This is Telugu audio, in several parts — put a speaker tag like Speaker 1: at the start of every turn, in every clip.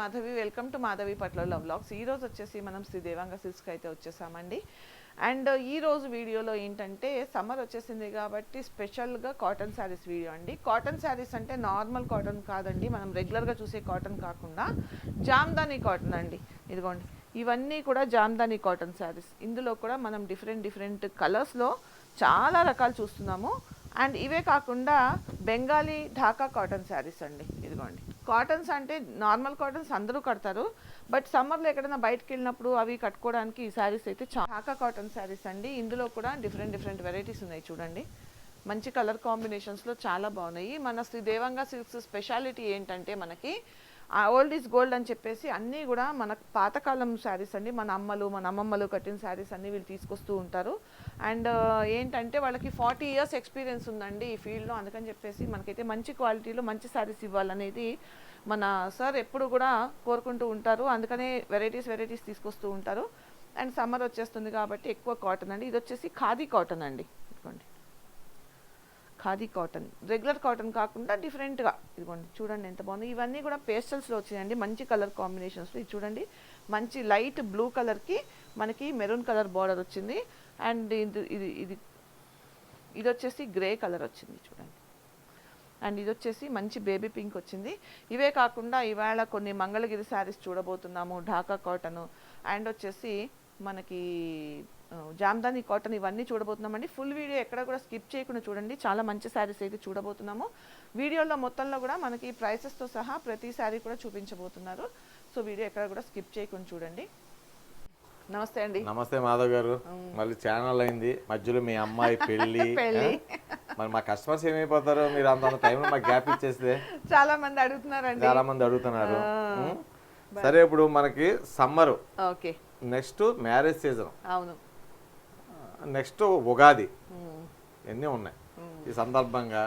Speaker 1: మాధవి. వెల్కమ్ టు మాధవి పట్ల లవ్ ఈ రోజు వచ్చేసి మనం శ్రీ దేవాంగ సిల్స్కి అయితే వచ్చేసామండి. అండ్ uh, ఈ రోజు వీడియోలో ఏంటంటే సమ్మర్ వచ్చేసింది కాబట్టి స్పెషల్గా కాటన్ శారీస్ వీడియో అండి. కాటన్ శారీస్ అంటే నార్మల్ కాటన్ కాదండి. మనం రెగ్యులర్గా చూసే కాటన్ కాకుండా జామ్దాని కాటన్ అండి. ఇదిగోండి. ఇవన్నీ కూడా జామ్దాని కాటన్ శారీస్ ఇందులో కూడా మనం డిఫరెంట్ డిఫరెంట్ కలర్స్లో చాలా రకాలు చూస్తున్నాము. అండ్ ఇవే కాకుండా బెంగాలీ ఢాకా కాటన్ శారీస్ అండి. ఇదిగోండి. కాటన్స్ అంటే నార్మల్ కాటన్స్ అందరూ కడతారు. బట్ సమ్మర్లో ఎక్కడైనా బయటకు వెళ్ళినప్పుడు అవి కట్టుకోవడానికి ఈ శారీస్ అయితే చాకా కాటన్ శారీస్ అండి. ఇందులో కూడా డిఫరెంట్ డిఫరెంట్ వెరైటీస్ ఉన్నాయి చూడండి. మంచి కలర్ కాంబినేషన్స్లో చాలా బాగున్నాయి. మన శ్రీ దేవంగా సిల్క్స్ స్పెషాలిటీ ఏంటంటే మనకి ఓల్డ్ ఈజ్ గోల్డ్ అని చెప్పేసి అన్నీ కూడా మన పాతకాలం శారీస్ అండి. మన అమ్మలు మన అమ్మమ్మలు కట్టిన శారీస్ అన్నీ వీళ్ళు తీసుకొస్తూ ఉంటారు. అండ్ ఏంటంటే వాళ్ళకి ఫార్టీ ఇయర్స్ ఎక్స్పీరియన్స్ ఉందండి ఈ ఫీల్డ్లో. అందుకని చెప్పేసి మనకైతే మంచి క్వాలిటీలో మంచి శారీస్ ఇవ్వాలనేది మన సార్ ఎప్పుడు కూడా కోరుకుంటూ ఉంటారు. అందుకనే వెరైటీస్ వెరైటీస్ తీసుకొస్తూ ఉంటారు. అండ్ సమ్మర్ వచ్చేస్తుంది కాబట్టి ఎక్కువ కాటన్ అండి. ఇది వచ్చేసి ఖాదీ కాటన్ అండి. ఖాదీ కాటన్. రెగ్యులర్ కాటన్ కాకుండా డిఫరెంట్గా. ఇదిగోండి చూడండి ఎంత బాగుంది. ఇవన్నీ కూడా పేస్టల్స్లో వచ్చినాయండి. మంచి కలర్ కాంబినేషన్స్లో. ఇది చూడండి మంచి లైట్ బ్లూ కలర్కి మనకి మెరూన్ కలర్ బార్డర్ వచ్చింది. అండ్ ఇది ఇది ఇది ఇది వచ్చేసి గ్రే కలర్ వచ్చింది చూడండి. అండ్ ఇది వచ్చేసి మంచి బేబీ పింక్ వచ్చింది. ఇవే కాకుండా ఇవాళ కొన్ని మంగళగిరి శారీస్ చూడబోతున్నాము ఢాకా కాటన్. అండ్ వచ్చేసి మనకి జామ్దాని కాటన్ ఇవన్నీ చూడబోతున్నామండి. ఫుల్ వీడియో ఎక్కడ కూడా స్కిప్ చేయకుండా చూడండి. చాలా మంచి శారీస్ అయితే చూడబోతున్నాము. వీడియోలో మొత్తంలో కూడా మనకి ప్రైసెస్తో సహా ప్రతి శారీ కూడా చూపించబోతున్నారు. సో వీడియో ఎక్కడ కూడా స్కిప్ చేయకుండా చూడండి. నమస్తే అండి.
Speaker 2: నమస్తే మాధవ్ గారు. మళ్ళీ ఛానల్ అయింది. మధ్యలో మీ అమ్మాయి పెళ్ళి? మరి మా కస్టమర్స్ ఏమైపోతారు మీరు అంత టైంలో మాకు గ్యాప్ ఇచ్చేస్తే?
Speaker 1: చాలా మంది అడుగుతున్నారండి.
Speaker 2: చాలా మంది అడుగుతున్నారు? సరే ఇప్పుడు మనకి summer
Speaker 1: okay.
Speaker 2: Next marriage season
Speaker 1: అవును.
Speaker 2: నెక్స్ట్ ఉగాది. ఇవన్నీ ఉన్నాయి ఈ సందర్భంగా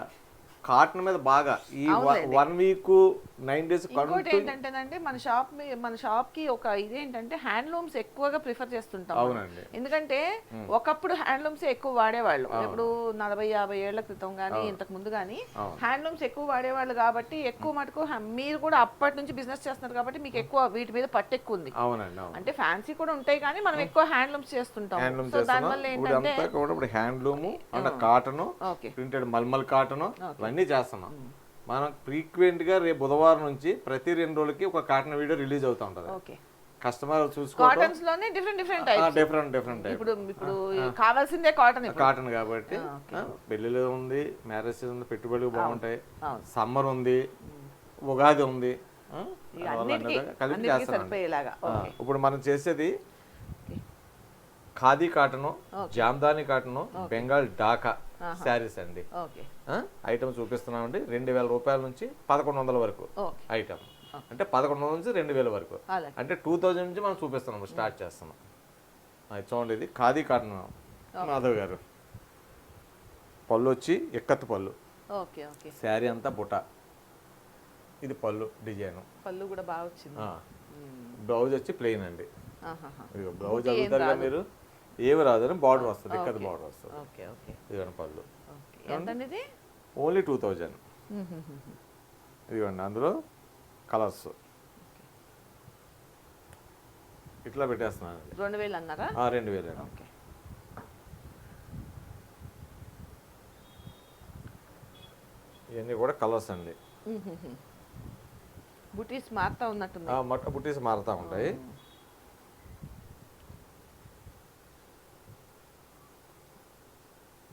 Speaker 2: కాటన్ మీద బాగా ఈ. వన్ వీక్ నైన్ డేస్
Speaker 1: ఇంకోటి ఏంటంటేనంటే మన షాప్ మన షాప్కి ఒక ఇదేంటంటే హ్యాండ్లూమ్స్ ఎక్కువగా ప్రిఫర్ చేస్తుంటాం.
Speaker 2: అవునండి.
Speaker 1: ఎందుకంటే ఒకప్పుడు హ్యాండ్లూమ్స్ ఎక్కువ వాడేవాళ్ళు. ఇప్పుడు నలభై యాభై ఏళ్ళ క్రితం గానీ ఇంతకు ముందు గానీ
Speaker 2: అవును.
Speaker 1: హ్యాండ్లూమ్స్ ఎక్కువ వాడేవాళ్ళు కాబట్టి ఎక్కువ మటుకు మీరు కూడా అప్పటి నుంచి బిజినెస్ చేస్తున్నారు కాబట్టి మీకు ఎక్కువ వీటి మీద పట్టు ఎక్కువ ఉంది అంటే ఫ్యాన్సీ కూడా ఉంటాయి కానీ మనం ఎక్కువ హ్యాండ్లూమ్స్ చేస్తుంటాం సో దానివల్ల ఏంటంటే
Speaker 2: handloom cotton printed mulmul cotton ఇవన్నీ చేస్తున్నాం. మనం ఫ్రీక్వెంట్గా రేపు బుధవారం నుంచి ప్రతి రెండు రోజులకి ఒక కాటన్ వీడియో రిలీజ్ అవుతా ఉంటది.
Speaker 1: కస్టమర్లోనే different different
Speaker 2: different different type
Speaker 1: ఇప్పుడు ఇప్పుడు కావాల్సిందే కాటన్
Speaker 2: కాబట్టి ఆ, పెళ్ళిళ్ళు ఉంది మ్యారేజ్ సీజన్ పెట్టుబడులు బాగుంటాయి. సమ్మర్ ఉంది ఉగాది ఉంది కలిపి చేస్తానండి. ఇప్పుడు మనం చేసేది ఖాదీ కాటను జామ్దాని కాటను బెంగాల్ డాకా. శారీస్ అండి.
Speaker 1: ఓకే.
Speaker 2: ఐటమ్ చూపిస్తున్నామండి. రెండు వేల రూపాయల నుంచి పదకొండు వందల వరకు ఐటమ్. అంటే పదకొండు వందల నుంచి రెండు వేల వరకు. అంటే టూ థౌజండ్ నుంచి మనం చూపిస్తున్నాం స్టార్ట్ చేస్తున్నాం. అది చూడండి ఇది ఖాదీ కాటన్ మాధవ్ గారు. పళ్ళు వచ్చి ఎక్కత్తు పళ్ళు. శారీ అంతా బుట్ట ఇది పళ్ళు డిజైన్.
Speaker 1: పళ్ళు కూడా బాగా వచ్చింది.
Speaker 2: బ్లౌజ్ వచ్చి ప్లెయిన్ అండి. బ్లౌజ్ అడుగుతారు. మీరు? ఏమి రాదు బార్డర్ వస్తుంది ఎక్కది బార్డర్ వస్తుంది. ఇదిగోండి పళ్ళు. ఓన్లీ టూ థౌజండ్ ఇదిగోండి అందులో కలర్స్ ఇట్లా పెట్టేస్తున్నాను
Speaker 1: రెండు వేలు అన్నారా?
Speaker 2: రెండు వేలు అండి. ఇవన్నీ కూడా కలర్స్ అండి.
Speaker 1: బుటీస్ మారుతా
Speaker 2: మొట్ట బుట్టీస్ మారుతూ ఉంటాయి.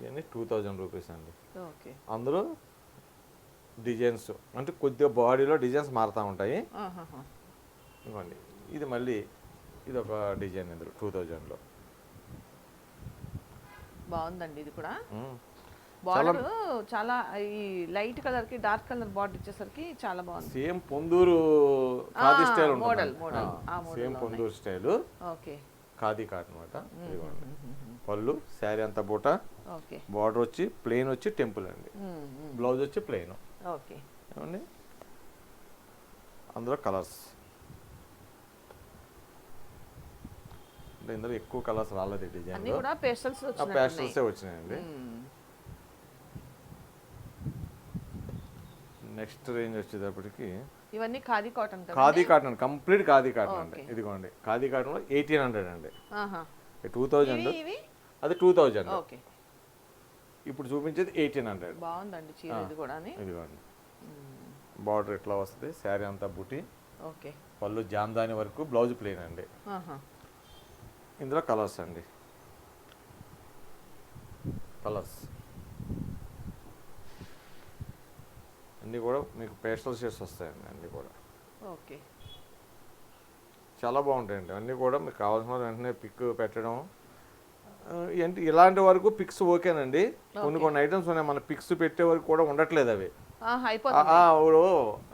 Speaker 2: ఇవన్నీ టూ థౌజండ్ రూపీస్ అండి.
Speaker 1: ఓకే.
Speaker 2: అందులో డిజైన్స్ అంటే కొద్దిగా బాడీలో డిజైన్స్ మారుతూ ఉంటాయి. ఇవ్వండి. ఇది మళ్ళీ ఇది ఒక డిజైన్ ఇందులో టూ థౌజండ్లో
Speaker 1: బాగుందండి ఇది కూడా. బార్డర్ చాలా ఈ లైట్ కలర్కి డార్క్ కలర్ బార్డర్ ఇచ్చేసరికి చాలా బాగుంది.
Speaker 2: Same Ponduru khadi style.
Speaker 1: ఆ model
Speaker 2: same Ponduru style.
Speaker 1: Okay.
Speaker 2: Khadi cotton అనమాట పళ్ళు శారీ అంతా పూట. బార్డర్ వచ్చి ప్లెయిన్ వచ్చి టెంపుల్ అండి. బ్లౌజ్ వచ్చి ప్లెయిన్.
Speaker 1: ఓకే.
Speaker 2: ఏమండి? అందులో కలర్స్. అంటే ఇందులో ఎక్కువ కలర్స్ రాలేదు
Speaker 1: కూడా పేస్టల్స్
Speaker 2: వచ్చినాయండి. నెక్స్ట్ రేంజ్ వచ్చేటప్పటికి
Speaker 1: ఇవన్నీ khadi cotton
Speaker 2: khadi cotton complete khadi cotton అండి. ఇదిగోండి. ఖాదీ కాటన్లో ఎయిటీన్ హండ్రెడ్ అండి. Two thousand. అది టూ థౌజండ్
Speaker 1: ఓకే.
Speaker 2: ఇప్పుడు చూపించేది ఎయిటీన్ హండ్రెడ్
Speaker 1: బాగుందండి చీర ఇది కూడా
Speaker 2: ఇదిగోండి. బార్డర్ ఇట్లా వస్తుంది? శారీ అంతా బుట్టి
Speaker 1: ఓకే.
Speaker 2: పళ్ళు జామ్దాని వరకు బ్లౌజ్ ప్లేన్ అండి. ఇందులో కలర్స్ అండి. కలర్స్ అన్నీ కూడా మీకు పేస్టల్ షేడ్స్ వస్తాయండి అన్నీ కూడా.
Speaker 1: ఓకే.
Speaker 2: చాలా బాగుంటాయండి. అన్నీ కూడా మీకు కావాల్సిన వెంటనే పిక్ పెట్టడం ఏంటి ఇలాంటి వరకు పిక్స్ ఓకేనండి. కొన్ని కొన్ని ఐటమ్స్ ఉన్నాయి మన పిక్స్ పెట్టే వరకు కూడా ఉండట్లేదు అవి. ఇప్పుడు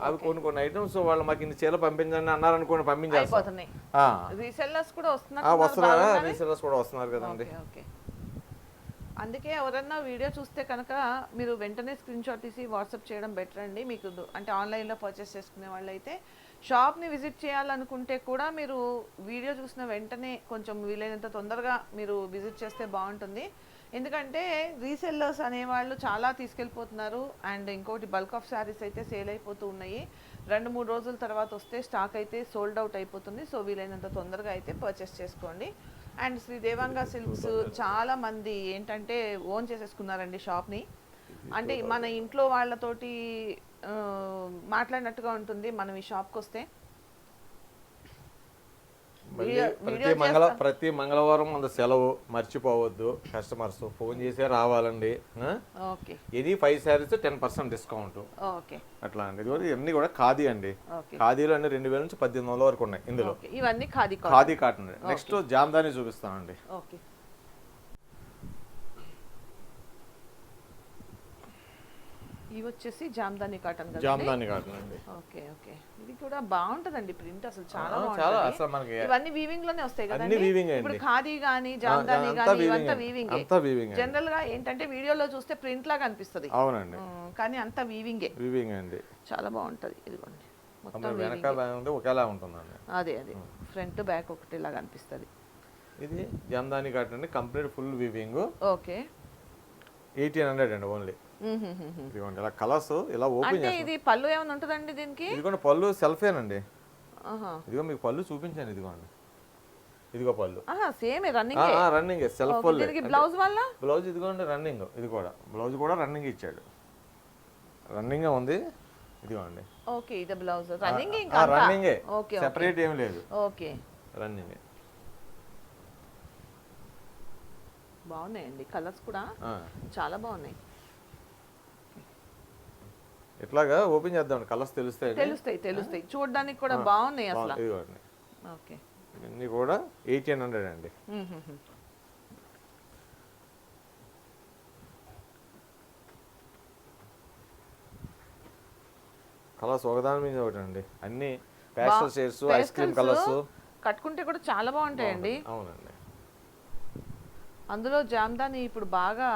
Speaker 2: అవి కొన్ని కొన్ని ఐటమ్స్ వాళ్ళు మాకు ఇన్ని చీరలు పంపించండి
Speaker 1: అయిపోతున్నాయి.
Speaker 2: ఆ,
Speaker 1: రీసెల్లర్స్ కూడా వస్తున్నారు
Speaker 2: కూడా వస్తున్నారు కదండి.
Speaker 1: అందుకే ఎవరన్నా వీడియో చూస్తే కనుక మీరు వెంటనే స్క్రీన్ షాట్ తీసి వాట్సాప్ చేయడం బెటర్ అండి. మీకు అంటే ఆన్లైన్లో పర్చేస్ చేసుకునే వాళ్ళైతే షాప్ని విజిట్ చేయాలనుకుంటే కూడా మీరు వీడియో చూసిన వెంటనే కొంచెం వీలైనంత తొందరగా మీరు విజిట్ చేస్తే బాగుంటుంది. ఎందుకంటే రీసెల్లర్స్ అనేవాళ్ళు చాలా తీసుకెళ్ళిపోతున్నారు. అండ్ ఇంకోటి బల్క్ ఆఫ్ శారీస్ అయితే సేల్ అయిపోతూ ఉన్నాయి. రెండు మూడు రోజుల తర్వాత వస్తే స్టాక్ అయితే సోల్డ్ అవుట్ అయిపోతుంది. సో వీలైనంత తొందరగా అయితే పర్చేస్ చేసుకోండి. అండ్ శ్రీ దేవాంగా సిల్క్స్ చాలా మంది ఏంటంటే ఓన్ చేసేసుకున్నారండి షాప్ని. అంటే మన ఇంట్లో వాళ్ళతోటి మాట్లాడినట్టుగా ఉంటుంది మనం ఈ షాప్కి వస్తే.
Speaker 2: ప్రతి మంగళ ప్రతి మంగళవారం మన సెలవు మర్చిపోవద్దు కస్టమర్స్. ఫోన్ చేసే రావాలండి
Speaker 1: okay.
Speaker 2: Any five saris ten percent discount.
Speaker 1: Okay.
Speaker 2: అట్లా అండి. ఇది కూడా ఇవన్నీ కూడా ఖాదీ అండి. ఖాదీలో అన్ని రెండు వేల నుంచి పద్దెనిమిది వందల వరకు ఉన్నాయి ఇందులో.
Speaker 1: ఇవన్నీ ఖాదీ
Speaker 2: ఖాదీ కాటన్. నెక్స్ట్ జామ్దాని చూపిస్తానండి.
Speaker 1: ఓకే. ఇవి వచ్చేసి జామ్దాని కాటన్ కదా
Speaker 2: జామ్దాని కాటన్ అండి.
Speaker 1: Okay okay. ఇది కూడా బాగుంటదండి ప్రింట్ అసలు చాలా
Speaker 2: చాలా అసలు మనకి
Speaker 1: ఇవన్నీ వీవింగ్లోనే వస్తాయి
Speaker 2: అన్ని
Speaker 1: కదండి?
Speaker 2: weaving ఏ
Speaker 1: ఇప్పుడు. ఖాదీ గానీ జామ్దాని గానీ ఇవంతా. వీవింగ్
Speaker 2: అంతా వీవింగ్
Speaker 1: జనరల్గా ఏంటంటే వీడియోలో చూస్తే ప్రింట్ లాగా అనిపిస్తుంది.
Speaker 2: అవునండి.
Speaker 1: కానీ అంతా వీవింగే
Speaker 2: వీవింగ్ అండి.
Speaker 1: చాలా బాగుంటది ఇదిగోండి. మొత్తం
Speaker 2: వెనక ఉంటే ఒకేలా ఉంటుందండి.
Speaker 1: అదే అదే. ఫ్రంట్ బ్యాక్ ఒకటి లాగా అనిపిస్తుంది.
Speaker 2: ఇది జామ్దాని కాటన్ అండి. Complete full weaving
Speaker 1: okay.
Speaker 2: Eighteen hundred అండి ఓన్లీ ఇదిగోండి ఇలా కలర్స్ ఇలా ఓపెన్
Speaker 1: అంటే ఇది పళ్ళు ఏమైనా ఉంటుందండి దీనికి?
Speaker 2: ఇదిగోండి పళ్ళు సెల్ఫేనండి. ఇదిగో మీకు పళ్ళు చూపించాను ఇదిగోండి. ఇదిగో పళ్ళు.
Speaker 1: సేమ్ రన్నింగ్
Speaker 2: రన్నింగ్ సెల్ఫ్ పళ్ళు.
Speaker 1: బ్లౌజ్ వల్ల?
Speaker 2: బ్లౌజ్ ఇదిగోండి రన్నింగ్ ఇది కూడా బ్లౌజ్ కూడా రన్నింగ్ ఇచ్చాడు. రన్నింగ్ ఉంది. ఇదిగోండి.
Speaker 1: ఓకే ఇది బ్లౌజ్ రన్నింగ్ ఇంకా
Speaker 2: రన్నింగే
Speaker 1: ఓకే
Speaker 2: సెపరేట్ ఏం లేదు.
Speaker 1: ఓకే.
Speaker 2: రన్నింగ్
Speaker 1: బాగున్నాయండి కలర్స్ కూడా. చాలా బాగున్నాయి.
Speaker 2: ఇట్లాగా ఓపెన్ చేద్దాం. కలర్స్ తెలుస్తాయి
Speaker 1: తెలుస్తాయి తెలుస్తాయి. చూడడానికి కూడా బాగున్నాయి అసలు.
Speaker 2: ఇదిగోండి
Speaker 1: ఓకే.
Speaker 2: ఇవన్నీ కూడా ఎయిటీన్ హండ్రెడ్ అండి. కలర్స్ ఒకదాని మీద ఒకటి అండి అన్ని pastel shades ice cream colours
Speaker 1: కట్టుకుంటే కూడా చాలా బాగుంటాయండి.
Speaker 2: అవునండి.
Speaker 1: అందులో జామ్దాని ఇప్పుడు బాగా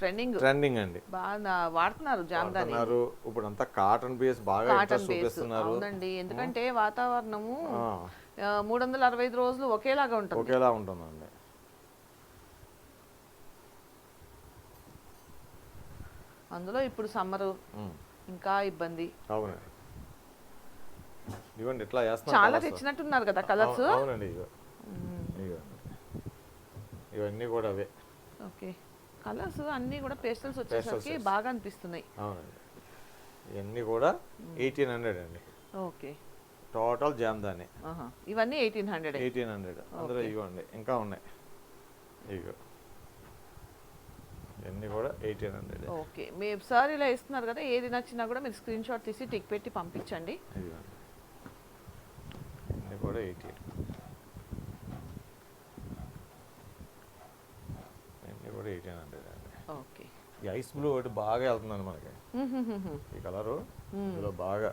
Speaker 1: ట్రెండింగ్.
Speaker 2: ట్రెండింగ్ అండి.
Speaker 1: బాగా వాడుతున్నారు జామ్దాని.
Speaker 2: ఇప్పుడు అంతా కాటన్ బేస్ బాగా
Speaker 1: కాటన్
Speaker 2: ఇంట్రెస్ట్
Speaker 1: బేస్
Speaker 2: చూపిస్తున్నారు.
Speaker 1: అవునండి. ఎందుకంటే వాతావరణము మూడు వందల అరవై ఐదు రోజులు ఒకేలాగా ఉంటుంది.
Speaker 2: ఒకేలా ఉంటుందండి.
Speaker 1: అందులో ఇప్పుడు సమ్మరు ఇంకా ఇబ్బంది.
Speaker 2: అవునండి. ఇవ్వండి ఇట్లా చేస్తున్నారు
Speaker 1: చాలా. తెచ్చినట్టున్నారు కదా కలర్స్
Speaker 2: అవు- అవునండి ఇవన్నీ కూడా అవే.
Speaker 1: ఓకే. కలర్స్ అన్నీ కూడా పేస్టల్స్ వచ్చేసరికి బాగా అనిపిస్తున్నాయి.
Speaker 2: అవునండి. ఇవన్నీ కూడా ఎయిటీన్ హండ్రెడ్ అండి.
Speaker 1: ఓకే.
Speaker 2: టోటల్ జామ్దాని.
Speaker 1: ఇవన్నీ ఎయిటీన్ హండ్రెడ్.
Speaker 2: Eighteen hundred. అందులో ఇవ్వండి. ఇంకా ఉన్నాయి. ఇగో. ఇవన్నీ కూడా ఎయిటీన్ హండ్రెడ్.
Speaker 1: ఓకే. మీ సార్ ఇలా ఇస్తున్నారు కదా ఏది నచ్చినా కూడా మీరు స్క్రీన్ షాట్ తీసి టిక్ పెట్టి పంపించండి.
Speaker 2: ఇవన్నీ కూడా ఎయిటీన్. ఇవన్నీ కూడా ఎయిటీన్ అండి ఈ ఐస్ బ్లూ ఒకటి బాగా వెళ్తుందండి మనకి. ఈ కలరు ఇందులో బాగా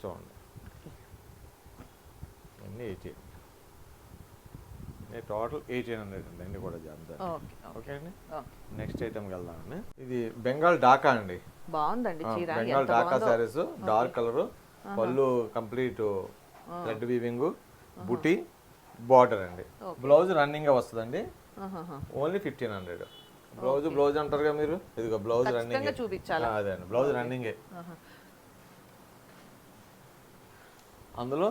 Speaker 2: చూడండి. ఇవన్నీ ఎయిటీన్. టోటల్ ఎయిటీన్ హండ్రెడ్ అండి అన్నీ కూడా జాబ్దాని
Speaker 1: ఓకే
Speaker 2: ఓకే. అండి? నెక్స్ట్ ఐటమ్కి వెళ్దామండి. ఇది బెంగాల్ డాకా అండి.
Speaker 1: బాగుందండి
Speaker 2: బెంగాల్ డాకా శారీస్ డార్క్ కలర్ పళ్ళు కంప్లీట్ థ్రెడ్ వీవింగ్ బుటీ బార్డర్ అండి. బ్లౌజ్ రన్నింగ్ వస్తుందండి. Only fifteen hundred. Blouse blouse అంటారుగా మీరు? ఇదిగో బ్లౌజ్ రన్నింగ్
Speaker 1: చూపించాలా?
Speaker 2: అదే అండి బ్లౌజ్ రన్నింగే. అందులో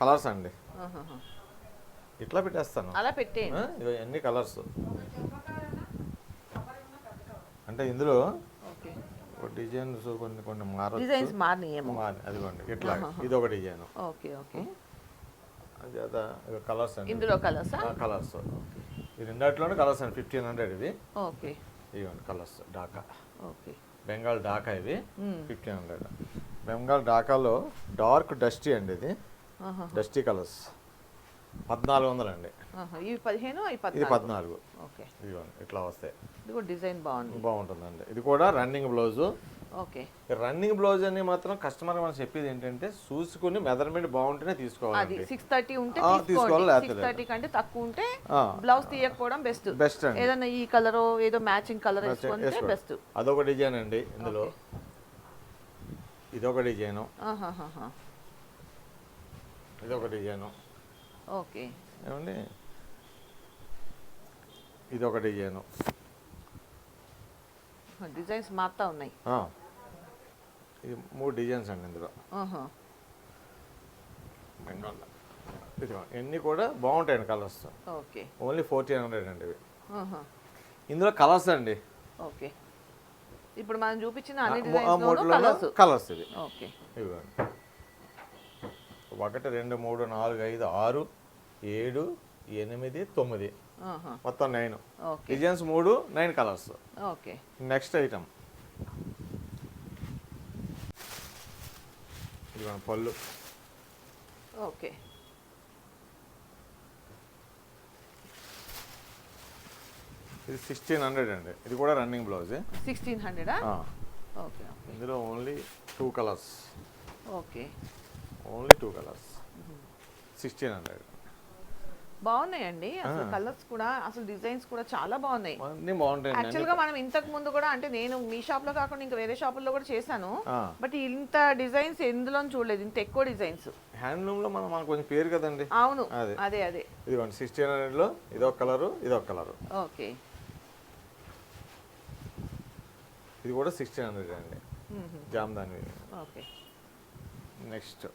Speaker 2: కలర్స్ అండి. ఇట్లా పెట్టేస్తాను.
Speaker 1: అలా పెట్టేయండి.
Speaker 2: అన్ని కలర్స్. అంటే ఇందులో డిజైన్స్ కొన్ని కొన్ని మారచ్చు.
Speaker 1: డిజైన్స్ మారినాయేమో.
Speaker 2: మారి అదిగోండి ఇట్లా ఇది ఒక డిజైన్.
Speaker 1: Okay okay.
Speaker 2: అది అదా కలర్స్ అండి.
Speaker 1: ఇందులో కలర్సా?
Speaker 2: కలర్స్. ఈ రెండాటిలోనే కలర్స్ అండి. ఫిఫ్టీన్ హండ్రెడ్ ఇవి.
Speaker 1: ఓకే.
Speaker 2: ఇవ్వండి కలర్స్ డాకా.
Speaker 1: ఓకే.
Speaker 2: బెంగాల్ డాకా ఇవి. ఫిఫ్టీన్ హండ్రెడ్ బెంగాల్ డాకాలో డార్క్ డస్టీ అండి ఇది. డస్టీ కలర్స్ పద్నాలుగు వందలు అండి.
Speaker 1: ఇవి పదిహేను
Speaker 2: ఇది
Speaker 1: పద్నాలుగు. ఓకే.
Speaker 2: ఇదిగోండి ఇట్లా వస్తాయి.
Speaker 1: ఇది కూడా డిజైన్ బాగుంది.
Speaker 2: బాగుంటుందండి. ఇది కూడా running blouse
Speaker 1: okay.
Speaker 2: Running blouse అని మాత్రం కస్టమర్ మనం చెప్పేది ఏంటంటే చూసుకుని మెజర్మెంట్ బాగుంటేనే
Speaker 1: అది
Speaker 2: తీసుకోవాలండి
Speaker 1: సిక్స్ థర్టీ ఉంటే
Speaker 2: తీసుకోవాలి,
Speaker 1: సిక్స్ థర్టీ కంటే తక్కువ ఉంటే. Blouse తీయకపోవడం best.
Speaker 2: బెస్ట్
Speaker 1: ఏదైనా ఈ కలర్ ఏదో మ్యాచింగ్ కలర్ వేసుకుంటే. బెస్ట్.
Speaker 2: అదొక డిజైన్ అండి ఇందులో. ఇదొక డిజైను. ఇదొక డిజైను.
Speaker 1: ఓకే.
Speaker 2: ఏమండి? ఇదొక డిజైను.
Speaker 1: డిజైన్స్ మారుతా ఉన్నాయి.
Speaker 2: ఇది మూడు డిజైన్స్ అండి ఇందులో. బెంగాల్. ఇదిగో ఇవన్నీ కూడా బాగుంటాయండి colours.
Speaker 1: Okay.
Speaker 2: Only fourteen hundred అండి ఇవి. ఇందులో కలర్స్ అండి.
Speaker 1: ఓకే. ఇప్పుడు మనం చూపించిన అన్ని డిజైన్స్ కలర్స్.
Speaker 2: కలర్స్ ఇవి.
Speaker 1: ఓకే.
Speaker 2: ఇవ్వండి ఒకటి రెండు మూడు నాలుగు ఐదు ఆరు ఏడు ఎనిమిది తొమ్మిది. మొత్తం నైన్
Speaker 1: ఓకే.
Speaker 2: డిజైన్స్ మూడు nine colours
Speaker 1: okay.
Speaker 2: Next item పళ్ళు.
Speaker 1: ఓకే.
Speaker 2: ఇది సిక్స్టీన్ హండ్రెడ్ అండి. ఇది కూడా రన్నింగ్ బ్లౌజ్
Speaker 1: సిక్స్టీన్ హండ్రెడా ఓకే
Speaker 2: ఇందులో only two colours
Speaker 1: okay.
Speaker 2: Only two colours sixteen hundred
Speaker 1: బాగున్నాయండి. అసలు కలర్స్ కూడా అసలు డిజైన్స్ కూడా చాలా బాగున్నాయి. యాక్చువల్గా మనం ఇంతకు ముందు కూడా అంటే నేను మీ షాప్లో కాకుండా ఇంకా వేరే షాపుల్లో కూడా చేశాను. బట్ ఇంత డిజైన్స్ ఎందులో చూడలేదు. ఇంత ఎక్కువ డిజైన్స్.
Speaker 2: హ్యాండ్లూమ్లో మనం మనకు కొంచెం పేరు కదండి.
Speaker 1: అవును.
Speaker 2: అదే.
Speaker 1: అదే అదే.
Speaker 2: ఇదిగోండి సిక్స్టీన్ హండ్రెడ్లో ఇదొక కలరు ఇదొక కలరు.
Speaker 1: ఓకే.
Speaker 2: ఇది కూడా సిక్స్టీన్ హండ్రెడ్ అండి. జామ్దాని.
Speaker 1: ఓకే.
Speaker 2: నెక్స్ట్.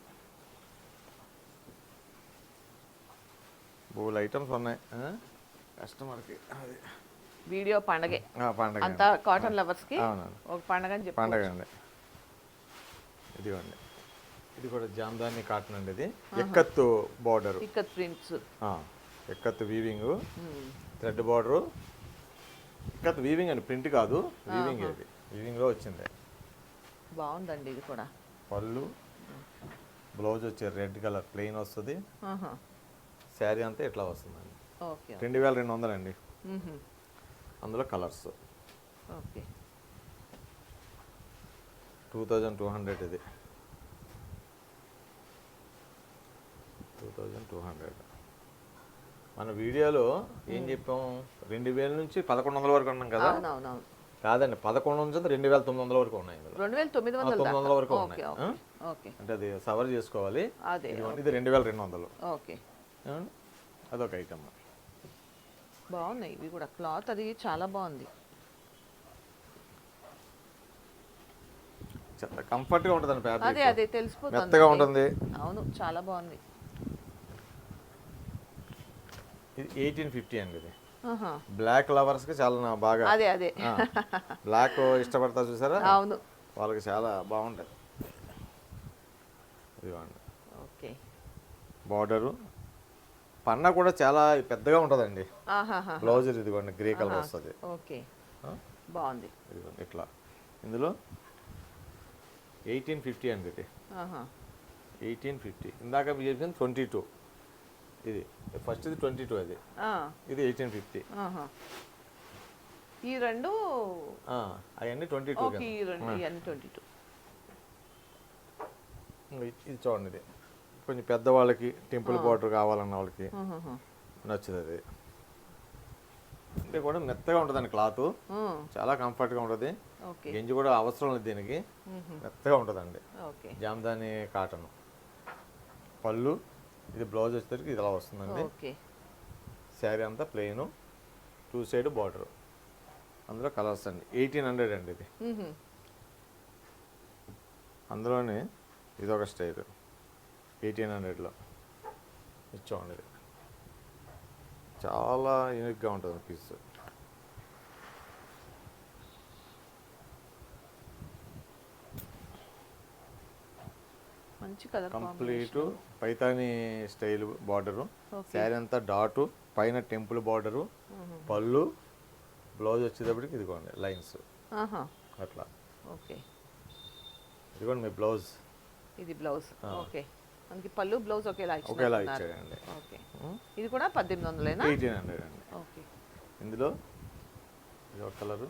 Speaker 2: బోల్ ఐటమ్స్ ఉన్నాయి? కస్టమర్కి అది.
Speaker 1: వీడియో పండగే.
Speaker 2: ఆ, పండగ.
Speaker 1: అంతా కాటన్ లవర్స్కి
Speaker 2: అవునండి
Speaker 1: ఒక పండగ అని చెప్పి.
Speaker 2: పండగ అండి. ఇదిగోండి. ఇది కూడా జామ్దాని కాటన్ అండి ఇది. Ikat border.
Speaker 1: Ikat prints.
Speaker 2: Ikat weaving thread border. Ikat weaving అండి ప్రింట్ కాదు. వీవింగ్ ఇది. వీవింగ్లో వచ్చింది.
Speaker 1: బాగుందండి ఇది కూడా.
Speaker 2: పళ్ళు. బ్లౌజ్ వచ్చే రెడ్ కలర్ ప్లెయిన్ వస్తుంది. శారీ అంతా ఇట్లా వస్తుందండి.
Speaker 1: ఓకే
Speaker 2: రెండు వేల రెండు వందలండి.
Speaker 1: మ్మ్హ.
Speaker 2: అందులో colours.
Speaker 1: Okay.
Speaker 2: Two thousand two hundred ఇది. Two thousand two hundred. మన వీడియోలో ఏం చెప్పాం రెండు వేల నుంచి పదకొండు వందల వరకు ఉన్నాం కదా? కాదండి పదకొండు నుంచి రెండు వేల తొమ్మిది వందల వరకు ఉన్నాయి
Speaker 1: తొమ్మిది వందలు
Speaker 2: వందల వరకు ఉన్నాయి. అంటే అది సవర్ చేసుకోవాలి. ఇది రెండు వేల రెండు వందలు.
Speaker 1: ఓకే?
Speaker 2: అదొక ఐటమ్.
Speaker 1: బాగున్నాయి. ఇవి కూడా. క్లాత్ అది చాలా బాగుంది.
Speaker 2: చాలా కంఫర్ట్గా ఉంటుందండి
Speaker 1: అదే
Speaker 2: ఫ్యాబ్రిక్
Speaker 1: అదే. తెలిసిపోతుంది.
Speaker 2: మెత్తగా ఉంటుంది.
Speaker 1: అవును చాలా బాగుంది.
Speaker 2: ఇది ఎయిటీన్ ఫిఫ్టీ అండి ఇది. బ్లాక్ లవర్స్కి చాలా నా బాగా.
Speaker 1: అదే అదే.
Speaker 2: బ్లాక్ ఇష్టపడతా చూసారా?
Speaker 1: అవును.
Speaker 2: వాళ్ళకి చాలా బాగుంటుంది.
Speaker 1: ఓకే.
Speaker 2: బార్డరు పన్న కూడా చాలా పెద్దగా ఉంటుందండి.
Speaker 1: ఆహాహా.
Speaker 2: బ్లౌజ్ ఇదిగోండి గ్రే కలర్ వస్తుంది.
Speaker 1: ఓకే? బాగుంది.
Speaker 2: ఇదిగోండి ఇట్లా. ఇందులో ఎయిటీన్ ఫిఫ్టీ అండి ఇది.
Speaker 1: ఆహా.
Speaker 2: ఎయిటీన్ ఫిఫ్టీ ఇందాక చెప్పింది ట్వంటీ టూ ఇది. ఫస్ట్ ఇది ట్వంటీ టూ అది ఇది ఎయిటీన్ ఫిఫ్టీ.
Speaker 1: ఈ రెండు
Speaker 2: అవన్నీ ట్వంటీ టూ
Speaker 1: ఈ రెండు ట్వంటీ టూ
Speaker 2: ఇది చూడండి ఇది. కొంచెం పెద్దవాళ్ళకి టెంపుల్ బార్డర్ కావాలన్న వాళ్ళకి నచ్చుతుంది. అది అంటే కూడా మెత్తగా ఉంటుందండి క్లాత్. చాలా కంఫర్ట్గా ఉంటుంది. గెంజి కూడా అవసరం లేదు దీనికి. మెత్తగా ఉంటుందండి. జామ్దాని కాటన్. పళ్ళు ఇది బ్లౌజ్ వచ్చేసరికి ఇది ఇలా వస్తుందండి. శారీ అంతా ప్లెయిన్ టూ సైడ్ బార్డర్. అందులో కలర్స్ అండి. ఎయిటీన్ హండ్రెడ్ అండి ఇది. అందులోనే ఇదొక స్టైల్. ఎయిటీన్ హండ్రెడ్లో. ఇది చాలా యూనిక్గా ఉంటుంది పీస్.
Speaker 1: మంచి colour
Speaker 2: complete Paithani style border. Sari అంతా డాటు పైన టెంపుల్ బార్డరు పళ్ళు బ్లౌజ్ వచ్చేటప్పటికి ఇదిగోండి లైన్స్. అట్లా.
Speaker 1: ఓకే.
Speaker 2: ఇదిగోండి మీ బ్లౌజ్.
Speaker 1: ఇది బ్లౌజ్. ఓకే. మనకి పళ్ళు బ్లౌజ్ ఒకేలా
Speaker 2: ఒకేలా. ఇచ్చాడండి
Speaker 1: ఓకే. ఇది కూడా పద్దెనిమిది వందలేనా?
Speaker 2: ఎయిటీన్ హండ్రెడ్ అండి.
Speaker 1: ఓకే.
Speaker 2: ఇందులో ఇది ఒక కలరు.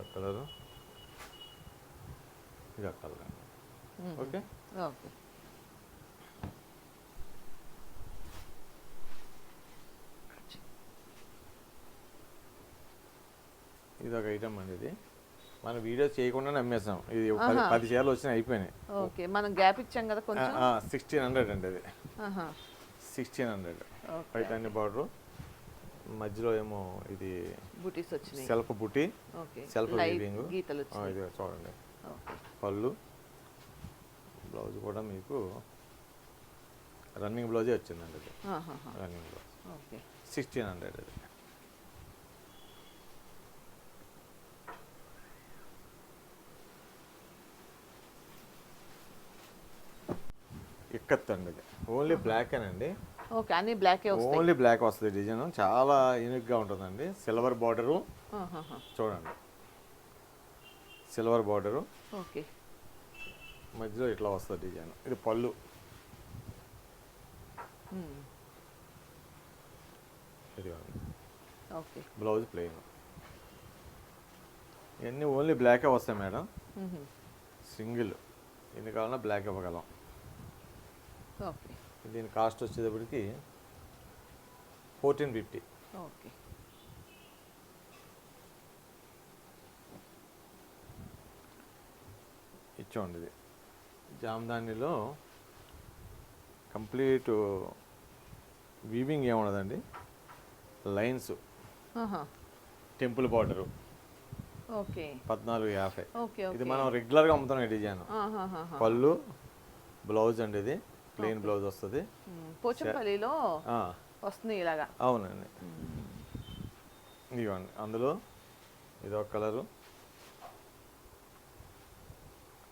Speaker 2: ఒక కలరు. ఇది ఒక కలర్ అండి. ఓకే?
Speaker 1: ఓకే.
Speaker 2: ఇది ఒక ఐటమ్ అండి ఇది. మనం వీడియో చేయకుండానే అమ్మేసాం ఇది పది. పది చీరలు వచ్చినాయి అయిపోయినాయి.
Speaker 1: ఓకే మనం గ్యాప్ ఇచ్చాం కదా కొంచెం?
Speaker 2: సిక్స్టీన్ హండ్రెడ్ అండి అది.
Speaker 1: ఆహా.
Speaker 2: Sixteen hundred
Speaker 1: okay.
Speaker 2: పైతాన్ని బార్డరు మధ్యలో ఏమో ఇది
Speaker 1: బూటీస్ వచ్చినాయి.
Speaker 2: సెల్ఫ్ బుట్టి
Speaker 1: ఓకే.
Speaker 2: సెల్ఫ్
Speaker 1: లైట్
Speaker 2: వీవింగ్
Speaker 1: గీతలు వచ్చినాయి.
Speaker 2: ఇది చూడండి.
Speaker 1: ఓకే.
Speaker 2: పళ్ళు. బ్లౌజ్ కూడా మీకు రన్నింగ్ బ్లౌజే వచ్చిందండి ఇది
Speaker 1: ఆహాహా.
Speaker 2: Running blouse
Speaker 1: okay.
Speaker 2: Sixteen hundred అది. అండి ఓన్లీ బ్లాక్ అండి
Speaker 1: ఓకే అన్ని బ్లాకే వస్తాయి.
Speaker 2: ఓన్లీ బ్లాక్ వస్తుంది డిజైన్. చాలా యూనిక్గా ఉంటుందండి. Silver border. చూడండి. Silver border.
Speaker 1: ఓకే.
Speaker 2: మధ్యలో ఇట్లా వస్తుంది డిజైన్. ఇది పళ్ళు. ఇది
Speaker 1: ఓకే.
Speaker 2: Blouse plain. ఇవన్నీ ఓన్లీ బ్లాకే వస్తాయి మేడం. సింగిల్. ఎన్ని కావాలన్నా బ్లాక్ ఇవ్వగలం. దీని కాస్ట్ వచ్చేటప్పటికి ఫోర్టీన్ ఫిఫ్టీ.
Speaker 1: ఓకే.
Speaker 2: ఇచ్చోండి ఇది. జామదానిలో కంప్లీట్ వీవింగ్ ఏమున్నదండి లైన్స్. Temple border.
Speaker 1: ఓకే.
Speaker 2: పద్నాలుగు యాభై.
Speaker 1: ఓకే
Speaker 2: ఇది మనం రెగ్యులర్గా అమ్ముతున్నాం ఈ డిజైన్. పళ్ళు బ్లౌజ్ అండి ఇది. ప్లెయిన్ బ్లౌజ్ వస్తుంది.
Speaker 1: పోచంపల్లిలో వస్తుంది ఇలాగా.
Speaker 2: అవునండి. ఇదిగోండి అందులో ఇది ఒక కలరు.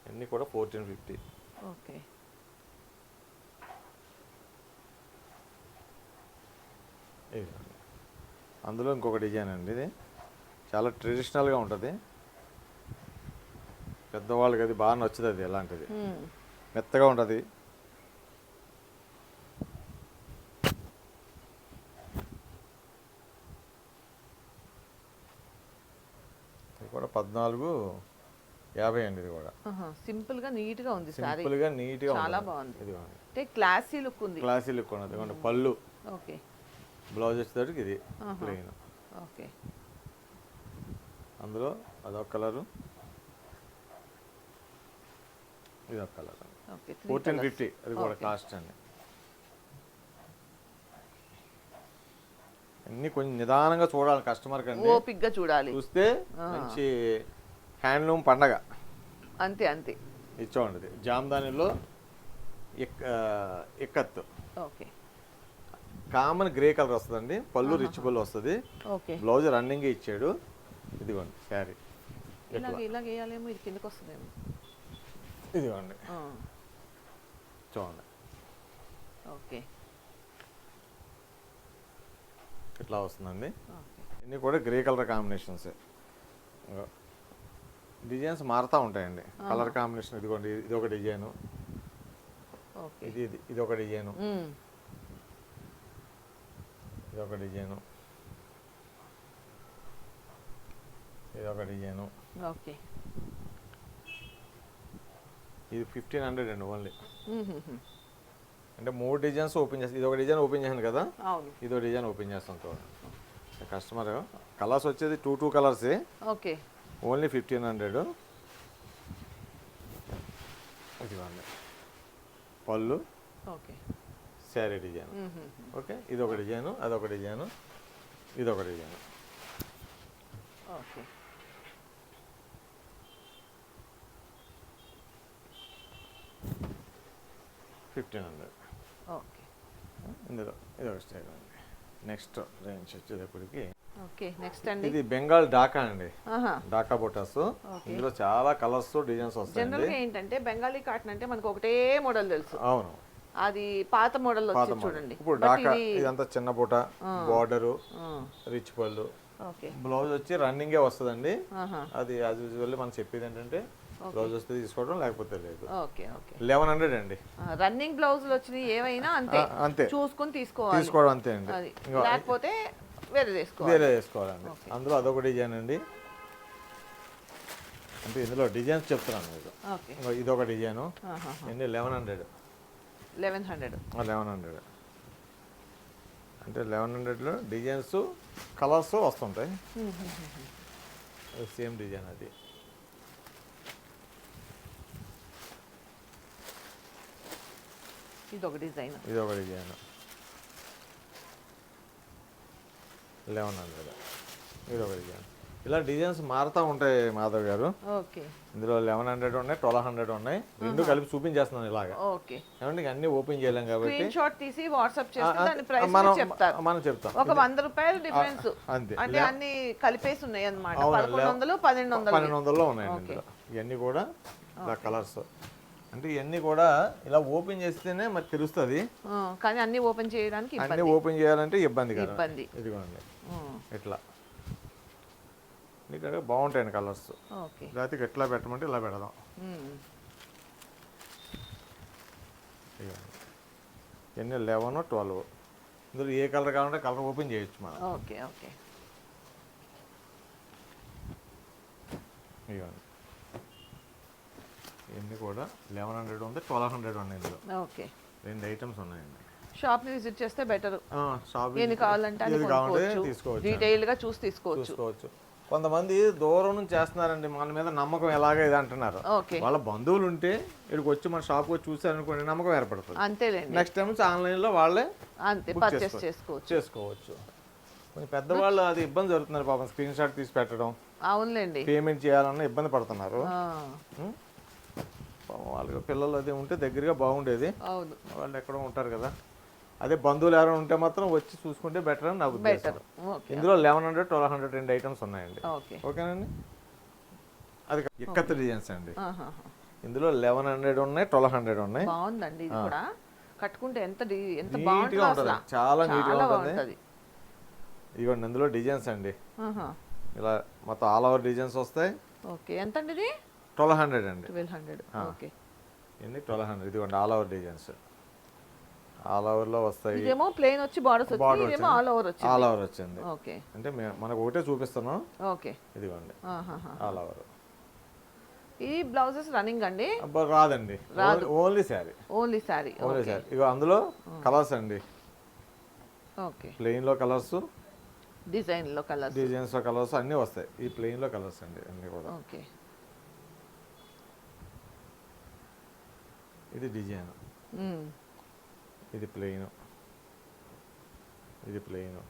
Speaker 2: అన్నీ కూడా ఫోర్టీన్ ఫిఫ్టీ
Speaker 1: ఓకే.
Speaker 2: అందులో ఇంకొక డిజైన్ అండి ఇది. చాలా ట్రెడిషనల్గా ఉంటుంది. పెద్దవాళ్ళకి అది బాగా నచ్చుతుంది అది ఎలాంటిది.
Speaker 1: మ్మ్.
Speaker 2: మెత్తగా ఉంటుంది ఇది కూడా పద్నాలుగు యాభై అండి ఇది కూడా.
Speaker 1: సింపుల్గా నీట్గా ఉంది సారీ
Speaker 2: సింపుల్గా నీట్గా
Speaker 1: చాలా
Speaker 2: ఉంటుంది.
Speaker 1: బాగుంది. అంటే క్లాసీ లుక్ ఉంది
Speaker 2: క్లాసీ లుక్ ఉన్నది ఇదిగోండి పళ్ళు
Speaker 1: ఓకే
Speaker 2: బ్లౌజ్ వచ్చేసరికి ఇది. ప్లెయిన్
Speaker 1: ఓకే
Speaker 2: అందులో అదొక కలరు ఇది ఒక కలర్ ఫోర్టీన్. ఫిఫ్టీ అది కూడా. కాస్ట్ అండి అన్నీ కొంచెం నిదానంగా చూడాలి కస్టమర్ కండి
Speaker 1: ఓపిక్గా చూడాలి.
Speaker 2: చూస్తే. మంచి హ్యాండ్లూమ్ పండగ.
Speaker 1: అంతే అంతే.
Speaker 2: ఇచ్చోండి జామ్దానిలో ఇక్ ikat
Speaker 1: okay.
Speaker 2: Common grey colour వస్తుందండి పళ్ళు రిచ్ పళ్ళు వస్తుంది. బ్లౌజ్ రన్నింగ్ ఇచ్చాడు. ఇదిగోండి శారీ.
Speaker 1: ఇలాగ ఇలాగ వేయాలేమో ఇది కిందకి వస్తుందేమో.
Speaker 2: ఇదిగోండి. చూడండి.
Speaker 1: ఓకే.
Speaker 2: ఇట్లా వస్తుందండి. ఇన్ని కూడా గ్రే కలర్ కాంబినేషన్స్. డిజైన్స్ మారుతూ ఉంటాయండి. కలర్ కాంబినేషన్ ఇదిగోండి ఇది ఒక డిజైను. ఇది ఇది ఇది ఒక డిజైను. ఇది ఒక డిజైను. ఇది ఒక డిజైను.
Speaker 1: ఓకే.
Speaker 2: ఇది ఫిఫ్టీన్ హండ్రెడ్ అండి ఓన్లీ. అంటే మూడు డిజైన్స్ ఓపెన్ చేస్తాం ఇది ఒక డిజైన్ ఓపెన్ చేశాను కదా?
Speaker 1: అవును.
Speaker 2: ఇదో డిజైన్ ఓపెన్ చేస్తాం చూడండి. కస్టమర్ కలర్స్ వచ్చేది టూ టూ కలర్సే.
Speaker 1: ఓకే.
Speaker 2: Only fifteen hundred. ఇదిగోండి. పళ్ళు.
Speaker 1: ఓకే.
Speaker 2: శారీ డిజైన్. ఓకే? ఇది ఒక డిజైను అదొక డిజైను ఇది ఒక design.
Speaker 1: Okay.
Speaker 2: Fifteen hundred.
Speaker 1: Okay.
Speaker 2: ఇందులో ఇది ఒక స్టైల్ అండి నెక్స్ట్ రేంజ్ వచ్చేటప్పటికి
Speaker 1: ఓకే నెక్స్ట్ అండి.
Speaker 2: ఇది బెంగాల్ డాకా అండి. డాకా బొటాస్. ఇందులో చాలా కలర్స్ డిజైన్స్
Speaker 1: జనరల్గా ఏంటంటే బెంగాలీ కాటన్ అంటే మనకు ఒకటే మోడల్ తెలుసు.
Speaker 2: అవును.
Speaker 1: అది పాత మోడల్ వచ్చి. చూడండి.
Speaker 2: ఇప్పుడు డాకా
Speaker 1: ఇది
Speaker 2: ఇదంతా చిన్న బుట బార్డరు రిచ్ పళ్ళు. బ్లౌజ్ వచ్చి రన్నింగే వస్తుందండి. అది యాజ్ యూజువల్ మనం చెప్పేది ఏంటంటే బ్లౌజ్ వస్తే తీసుకోవడం లేకపోతే లేదు.
Speaker 1: Okay okay.
Speaker 2: లెవెన్ హండ్రెడ్ అండి.
Speaker 1: రన్నింగ్ బ్లౌజులు వచ్చినాయి ఏవైనా అంతే.
Speaker 2: అంతే.
Speaker 1: చూసుకొని తీసుకోవాలి.
Speaker 2: తీసుకోవడం అంతే అండి.
Speaker 1: లేకపోతే వేరే తీసుకోవాలి
Speaker 2: వేరే వేసుకోవాలండి అందులో అదొక డిజైన్ అండి. అంటే ఇందులో డిజైన్స్ చెప్తున్నాను మీకు. ఇదొక డిజైను. ఎన్ని eleven hundred
Speaker 1: eleven hundred
Speaker 2: eleven hundred అంటే లెవెన్ హండ్రెడ్లో డిజైన్స్ కలర్స్ వస్తుంటాయి. సేమ్ డిజైన్ అది.
Speaker 1: ఇది ఒక డిజైన్
Speaker 2: ఇది ఒక డిజైన్ లెవెన్ హండ్రెడ్ ఇది ఒక డిజైన్ ఇలా డిజైన్స్ మారుతూ ఉంటాయి మాధవ్ గారు.
Speaker 1: ఓకే.
Speaker 2: ఇందులో లెవెన్ హండ్రెడ్ ఉన్నాయి ట్వెల్వ్ హండ్రెడ్ ఉన్నాయి. రెండు కలిపి చూపించేస్తున్నాను ఇలాగా.
Speaker 1: ఓకే.
Speaker 2: ఏమంటే అన్ని ఓపెన్ చేయలేం కాబట్టి.
Speaker 1: షాట్ తీసి వాట్సాప్ చేస్తే
Speaker 2: ఆ,
Speaker 1: దాని ప్రైస్
Speaker 2: మనం
Speaker 1: చెప్తారు.
Speaker 2: మనం చెప్తాం.
Speaker 1: ఒక వంద రూపాయలు డిఫరెన్స్
Speaker 2: అంతే.
Speaker 1: అంటే అన్ని కలిపేసి ఉన్నాయి అన్నమాట పదకొండు వందలు పన్నెండు వందలు.
Speaker 2: పన్నెండు వందల్లో ఉన్నాయండి ఇందులో. ఇవన్నీ కూడా కలర్స్. అంటే ఇవన్నీ కూడా ఇలా ఓపెన్ చేస్తేనే మరి తెలుస్తుంది.
Speaker 1: కానీ అన్ని ఓపెన్ చేయడానికి
Speaker 2: అన్ని ఓపెన్ చేయాలంటే ఇబ్బంది కదా.
Speaker 1: ఇబ్బంది.
Speaker 2: ఇదిగోండి. ఇట్లా ఇక్కడ బాగుంటాయండి కలర్స్. లేకపోతే ఎట్లా పెట్టమంటే ఇలా పెడదాం. ఇవన్నీ లెవెన్ ట్వెల్వ్. ఇందులో ఏ కలర్ కావాలంటే కలర్ ఓపెన్ చేయొచ్చు మనం.
Speaker 1: Okay okay.
Speaker 2: ఇవన్నీ ఇవన్నీ కూడా లెవెన్ హండ్రెడ్ ఉంది ట్వెల్వ్ హండ్రెడ్ ఉన్నాయి ఇందులో.
Speaker 1: ఓకే.
Speaker 2: రెండు ఐటమ్స్ ఉన్నాయండి.
Speaker 1: షాప్ని విజిట్ చేస్తే బెటర్
Speaker 2: షాప్
Speaker 1: కావాలంటే
Speaker 2: ఏది కావాలంటే
Speaker 1: కొనుక్కోవచ్చు.
Speaker 2: తీసుకోవచ్చు.
Speaker 1: డీటెయిల్గా చూసి తీసుకోవచ్చు.
Speaker 2: చూసుకోవచ్చు కొంతమంది దూరం నుంచి చేస్తున్నారండి మన మీద నమ్మకం ఎలాగ ఇది అంటున్నారు.
Speaker 1: ఓకే.
Speaker 2: వాళ్ళ బంధువులు ఉంటే ఇక్కడికి వచ్చి మన షాప్కి వచ్చి చూసారనుకోండి నమ్మకం ఏర్పడుతుంది.
Speaker 1: అంతేలేండి.
Speaker 2: నెక్స్ట్ టైం నుంచి ఆన్లైన్లో వాళ్ళే
Speaker 1: అంతే పర్చేస్
Speaker 2: చేసుకోవచ్చు.
Speaker 1: చేసుకోవచ్చు.
Speaker 2: కొంచెం పెద్దవాళ్ళు అది ఇబ్బంది జరుగుతున్నారు పాపం స్క్రీన్ షాట్ తీసి పెట్టడం.
Speaker 1: అవునులేండి.
Speaker 2: పేమెంట్ చేయాలన్నా ఇబ్బంది పడుతున్నారు. వాళ్ళకి పిల్లలు అది ఉంటే దగ్గరగా బాగుండేది.
Speaker 1: అవును.
Speaker 2: వాళ్ళు ఎక్కడో ఉంటారు కదా. అదే బంధువులు ఎవరైనా ఉంటే మాత్రం వచ్చి చూసుకుంటే బెటర్ అని నా ఉద్దేశం.
Speaker 1: బెటర్ ఓకే
Speaker 2: ఇందులో లెవెన్ హండ్రెడ్ ట్వెల్వ్ హండ్రెడ్ రెండు ఐటమ్స్ ఉన్నాయండి.
Speaker 1: ఓకే
Speaker 2: ఓకేనండి? అది ఇక్కత్ డిజైన్స్ అండి. ఇందులో లెవెన్ హండ్రెడ్ ఉన్నాయి ట్వెల్వ్ హండ్రెడ్ ఉన్నాయి.
Speaker 1: బాగుందండి ఇది కూడా. కట్టుకుంటే ఎంత ఎంత బాగుంటుందో.
Speaker 2: చాలా neat గా
Speaker 1: చాలా
Speaker 2: ఉంటుంది. ఇవ్వండి ఇందులో డిజైన్స్ అండి. ఇలా మొత్తం ఆల్ ఓవర్ డిజైన్స్ వస్తాయి.
Speaker 1: ఓకే ఎంత అండి ఇది?
Speaker 2: ట్వెల్వ్ హండ్రెడ్ అండి.
Speaker 1: Twelve hundred. ఓకే.
Speaker 2: ఇవన్నీ ట్వెల్వ్ హండ్రెడ్. ఇదిగోండి ఆల్ ఓవర్ డిజైన్స్ ఆల్ ఓవర్లో వస్తాయి.
Speaker 1: ఇదేమో ప్లేన్ వచ్చి బార్డర్స్ వచ్చి ఇదేమో ఆల్ ఓవర్ వచ్చింది.
Speaker 2: ఆల్ ఓవర్ వచ్చింది.
Speaker 1: ఓకే.
Speaker 2: అంటే మనకు ఒకటే చూపిస్తున్నాం.
Speaker 1: ఓకే.
Speaker 2: ఇదిగోండి. ఆల్ ఓవర్
Speaker 1: ఈ బ్లౌజెస్ రన్నింగ్ అండి?
Speaker 2: రాదండి. Only sari.
Speaker 1: Only sari.
Speaker 2: Only sari. ఇగో అందులో కలర్స్ అండి.
Speaker 1: ఓకే.
Speaker 2: ప్లెయిన్లో కలర్స్
Speaker 1: డిజైన్లో కలర్స్
Speaker 2: డిజైన్స్లో కలర్స్ అన్నీ వస్తాయి. ఈ ప్లెయిన్లో కలర్స్ అండి అన్నీ కూడా.
Speaker 1: ఓకే.
Speaker 2: ఇది డిజైన్. ఇది ప్లెయిన్. ఇది ప్లెయిన్.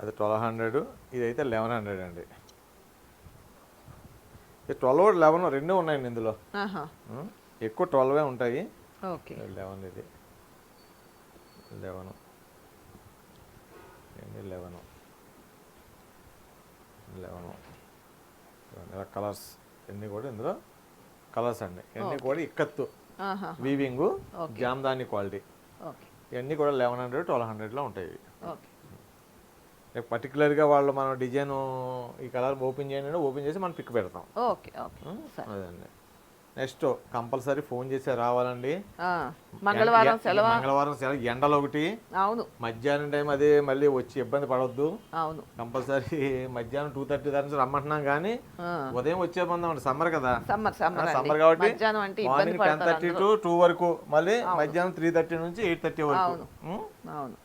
Speaker 2: అది ట్వెల్వ్ హండ్రెడ్ ఇదైతే లెవెన్ హండ్రెడ్ అండి. ట్వెల్వ్ లెవెన్ రెండు ఉన్నాయండి ఇందులో? ఎక్కువ ట్వెల్వే ఉంటాయి. లెవెన్ ఇది. లెవెన్. లెవెన్? లెవెన్. ఇలా కలర్స్ ఇవన్నీ కూడా ఇందులో కలర్స్ అండి. ఇవన్నీ కూడా ఇక్కత్తు. Weaving Jamdani quality. ఇవన్నీ కూడా లెవెన్ హండ్రెడ్ ట్వెల్వ్ హండ్రెడ్లో ఉంటాయి పర్టికులర్గా వాళ్ళు మనం డిజైన్ ఈ కలర్ ఓపెన్ చేయండి ఓపెన్ చేసి మనం పిక్ పెడతాం.
Speaker 1: Okay okay.
Speaker 2: అదండి నెక్స్ట్ కంపల్సరీ ఫోన్ చేసి రావాలండి.
Speaker 1: మంగళవారం సెలవు?
Speaker 2: మంగళవారం సెలవు ఎండలు ఒకటి.
Speaker 1: అవును.
Speaker 2: మధ్యాహ్నం టైం అదే మళ్ళీ వచ్చి ఇబ్బంది పడవద్దు
Speaker 1: అవును.
Speaker 2: కంపల్సరీ మధ్యాహ్నం టూ థర్టీ దాని నుంచి రమ్మంటున్నాం కానీ ఉదయం వచ్చే బందం సమ్మర్ కదా.
Speaker 1: Summer summer.
Speaker 2: సమ్మర్ కాబట్టి morning ten thirty. To two వరకు మళ్ళీ మధ్యాహ్నం త్రీ థర్టీ నుంచి ఎయిట్ థర్టీ వరకు.
Speaker 1: అవును. అవును.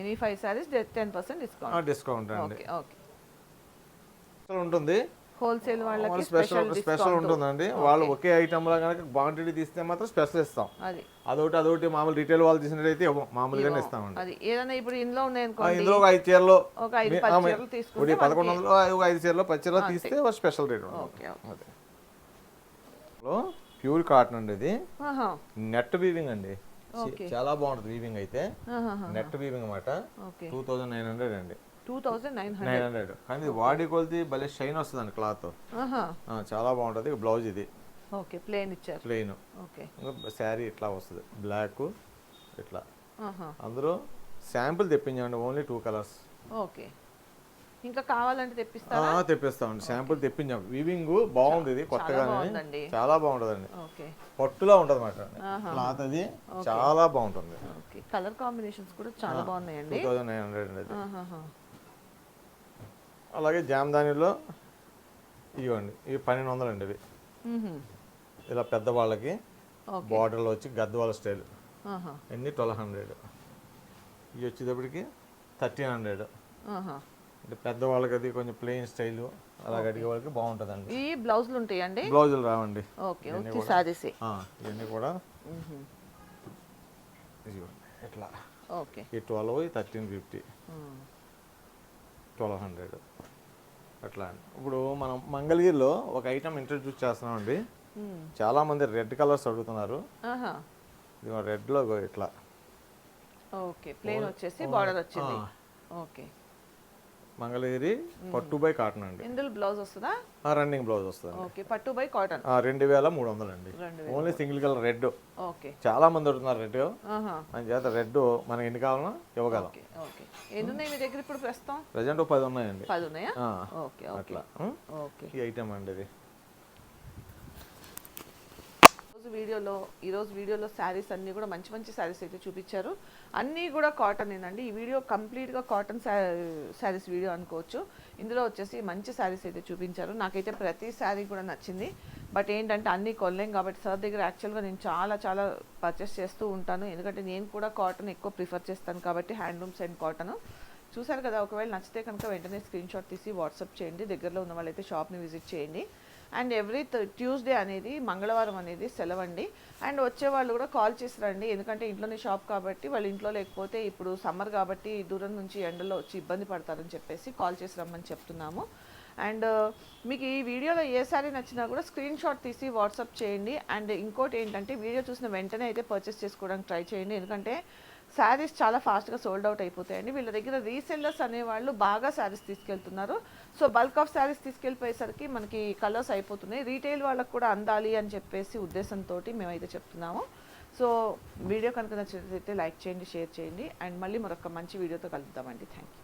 Speaker 1: Any five saris ten percent discount
Speaker 2: discount అండి.
Speaker 1: ఓకే
Speaker 2: ఉంటుంది.
Speaker 1: హోల్సేల్ వాళ్ళకి
Speaker 2: స్పెషల్
Speaker 1: స్పెషల్
Speaker 2: ఉంటుందండి. వాళ్ళు ఒకే ఐటమ్ లా కనుక క్వాంటిటీ తీస్తే మాత్రం స్పెషల్ ఇస్తాం.
Speaker 1: అది.
Speaker 2: అదొకటి అదొకటి మామూలు రీటైల్ వాళ్ళు తీసినట్టయితే. మామూలుగానే ఇస్తామండి.
Speaker 1: అది. ఏదైనా ఇప్పుడు ఇందులో ఉన్నాయి
Speaker 2: ఆ,
Speaker 1: అనుకోండి
Speaker 2: ఇందులో ఒక ఐదు చీరలు.
Speaker 1: ఒక ఐదు చీరలు తీసుకుంటే
Speaker 2: పదకొండు వందలు ఒక ఐదు చీరలు పది చీరలు తీస్తే ఒక స్పెషల్ రేట్
Speaker 1: ఓకే ఓకే.
Speaker 2: అదే. ప్యూర్ కాటన్ అండి ఇది.
Speaker 1: ఆహా,
Speaker 2: నెట్ వీవింగ్ అండి. చాలా బాగుంటుంది వీవింగ్ అయితే. నెట్ వీవింగ్ అన్నమాట. టూ థౌజండ్ నైన్ హండ్రెడ్ అండి.
Speaker 1: Two thousand nine hundred
Speaker 2: nine hundred కానీ ఇది వాడి కొలిది భలే షైన్ వస్తుందండి క్లాత్
Speaker 1: ఆహా.
Speaker 2: చాలా బాగుంటుంది. బ్లౌజ్ ఇది.
Speaker 1: ఓకే ప్లేన్ ఇచ్చారు.
Speaker 2: Plain
Speaker 1: okay.
Speaker 2: శారీ ఇట్లా వస్తుంది. బ్లాక్ ఇట్లా.
Speaker 1: ఆహా.
Speaker 2: అందరూ శాంపుల్ తెప్పించండి ఓన్లీ టూ కలర్స్
Speaker 1: ఓకే. ఇంకా కావాలంటే తెప్పిస్తారా?
Speaker 2: తెప్పిస్తామండి. శాంపుల్ తెప్పించాం. వీవింగ్ బాగుంది ఇది కొత్తగా. చాలా బాగుంటుందండి.
Speaker 1: ఓకే.
Speaker 2: పట్టులా ఉంటుంది
Speaker 1: ఆహా.
Speaker 2: క్లాత్ అది. చాలా బాగుంటుంది.
Speaker 1: ఓకే. కలర్ కాంబినేషన్స్ కూడా చాలా
Speaker 2: టూ
Speaker 1: బాగున్నాయండి.
Speaker 2: థౌజండ్ నైన్ హండ్రెడ్ అండి. అలాగే జామ్దానిలో ఇవ్వండి. ఇవి పన్నెండు వందలు అండి ఇవి. ఇలా పెద్దవాళ్ళకి బార్డర్లో వచ్చి గద్వాల స్టైల్. ఎన్ని? Twelve hundred. ఇవి వచ్చేటప్పటికి థర్టీన్ హండ్రెడ్. అంటే పెద్దవాళ్ళకి అది కొంచెం ప్లెయిన్ స్టైల్ అలా అడిగే వాళ్ళకి బాగుంటుందండి.
Speaker 1: ఈ బ్లౌజులు ఉంటాయండి?
Speaker 2: బ్లౌజులు రావండి. ఇవన్నీ కూడా. ఇట్లా.
Speaker 1: ఓకే.
Speaker 2: ఈ twelve thirteen fifty. Twelve hundred అట్లా. ఇప్పుడు మనం మంగళగిరిలో ఒక ఐటమ్ ఇంట్రడ్యూస్ చేస్తున్నామండి. చాలా మంది రెడ్ కలర్స్ అడుగుతున్నారు. ఇది రెడ్లో ఇట్లా.
Speaker 1: ఓకే. ప్లేన్ వచ్చేసి బార్డర్ వచ్చింది. ఓకే.
Speaker 2: మంగళగిరి పట్టు బై కాటన్ అండి.
Speaker 1: ఇందులో బ్లౌజ్ వస్తుందా?
Speaker 2: రన్నింగ్ బ్లౌజ్ వస్తుంది
Speaker 1: ఓకే పట్టు బై కాటన్.
Speaker 2: రెండు వేల మూడు వందలు అండి only single colour red.
Speaker 1: Okay.
Speaker 2: చాలా మంది అడుగుతున్నారు రెడ్.
Speaker 1: ఆహా.
Speaker 2: అని చేత రెడ్ మనకి ఎన్ని కావాలన్నా ఇవ్వగలం.
Speaker 1: Okay okay. ఎన్ని ఉన్నాయి మీ దగ్గర ఇప్పుడు ప్రస్తుతం?
Speaker 2: ప్రజెంట్ పది ఉన్నాయండి.
Speaker 1: పది ఉన్నాయా? ఓకే ఓకే
Speaker 2: అట్లా?
Speaker 1: ఓకే.
Speaker 2: ఈ ఐటమ్ అండి ఇది.
Speaker 1: రోజు వీడియోలో ఈరోజు వీడియోలో శారీస్ అన్నీ కూడా మంచి మంచి శారీస్ అయితే చూపించారు. అన్నీ కూడా కాటన్ ఏనండి. ఈ వీడియో కంప్లీట్గా కాటన్ శారీస్ వీడియో అనుకోవచ్చు. ఇందులో వచ్చేసి మంచి శారీస్ అయితే చూపించారు. నాకైతే ప్రతి శారీ కూడా నచ్చింది. బట్ ఏంటంటే అన్నీ కొనలేం కాబట్టి సార్ దగ్గర యాక్చువల్గా నేను చాలా చాలా పర్చేస్ చేస్తూ ఉంటాను. ఎందుకంటే నేను కూడా కాటన్ ఎక్కువ ప్రిఫర్ చేస్తాను కాబట్టి హ్యాండ్లూమ్స్ అండ్ కాటన్ చూశారు కదా ఒకవేళ నచ్చితే కనుక వెంటనే స్క్రీన్ షాట్ తీసి వాట్సాప్ చేయండి. దగ్గరలో ఉన్న వాళ్ళైతే షాప్ని విజిట్ చేయండి. అండ్ ఎవ్రీ ట్యూస్డే అనేది మంగళవారం అనేది సెలవు అండి అండ్ వచ్చే వాళ్ళు కూడా కాల్ చేసి రండి. ఎందుకంటే ఇంట్లోనే షాప్ కాబట్టి వాళ్ళు ఇంట్లో లేకపోతే ఇప్పుడు సమ్మర్ కాబట్టి దూరం నుంచి ఎండలో వచ్చి ఇబ్బంది పడతారని చెప్పేసి కాల్ చేసి రమ్మని చెప్తున్నాము. అండ్ మీకు ఈ వీడియోలో ఏ సారీ నచ్చినా కూడా స్క్రీన్ షాట్ తీసి వాట్సాప్ చేయండి. అండ్ ఇంకోటి ఏంటంటే వీడియో చూసిన వెంటనే అయితే పర్చేస్ చేసుకోవడానికి ట్రై చేయండి. ఎందుకంటే శారీస్ చాలా ఫాస్ట్గా సోల్డ్ అవుట్ అయిపోతాయండి. వీళ్ళ దగ్గర రీసెల్లర్స్ అనేవాళ్ళు బాగా శారీస్ తీసుకెళ్తున్నారు. సో బల్క్ ఆఫ్ శారీస్ తీసుకెళ్ళిపోయేసరికి మనకి కలర్స్ అయిపోతున్నాయి. రీటైల్ వాళ్ళకు కూడా అందాలి అని చెప్పేసి ఉద్దేశంతో మేమైతే చెప్తున్నాము. సో వీడియో కనుక నచ్చినట్లయితే లైక్ చేయండి షేర్ చేయండి. అండ్ మళ్ళీ మరొక మంచి వీడియోతో కలుద్దామండి. Thank you